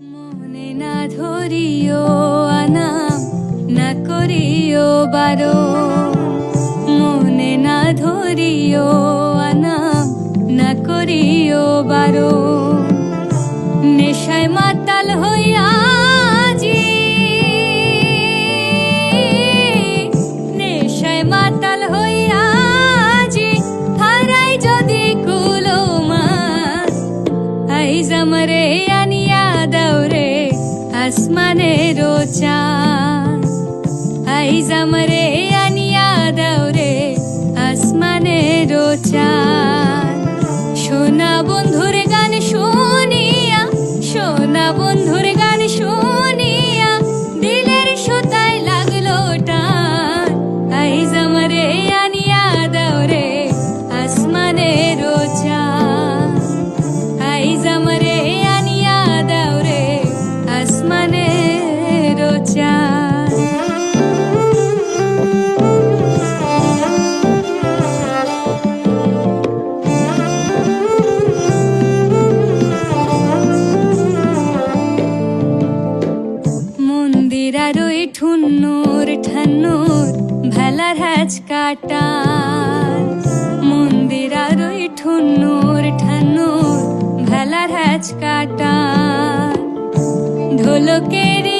মনে না ধরিও আনা, না করিও বারো। মনে না ধরিও আনা, না করিও বারো। নেশায় মাতাল হইয়া আমারে अस्मने रोचा। ऐ समरे अनि या दौरे अस्मने रोचा। ঠুন্নুর ঠান্নুর ভেলার হ্যাচ কাটার। মন্দির আর ওই ঠুন্নুর ঠান্নুর ভেলার হ্যাচ কাটার। ঢোলকের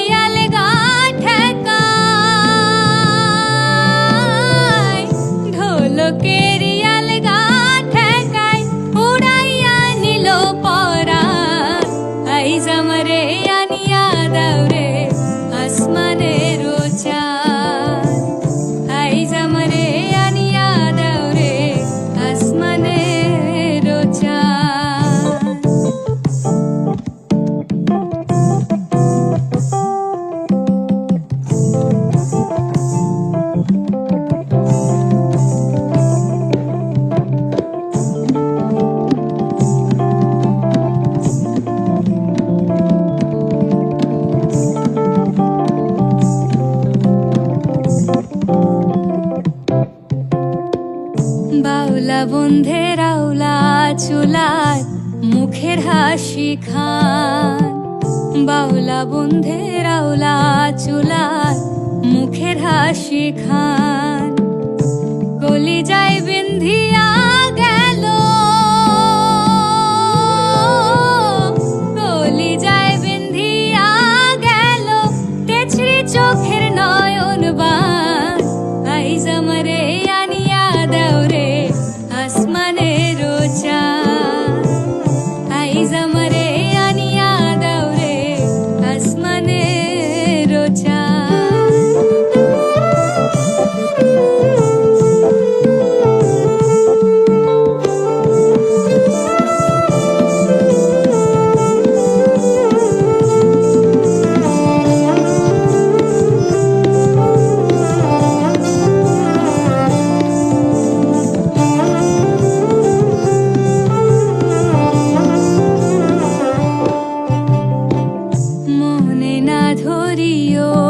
বাউলা বন্ধের আউলা চুলার মুখের হাসি খান। বাউলা বন্ধের আউলা চুলার মুখের হাসি খান। মাধুরীয়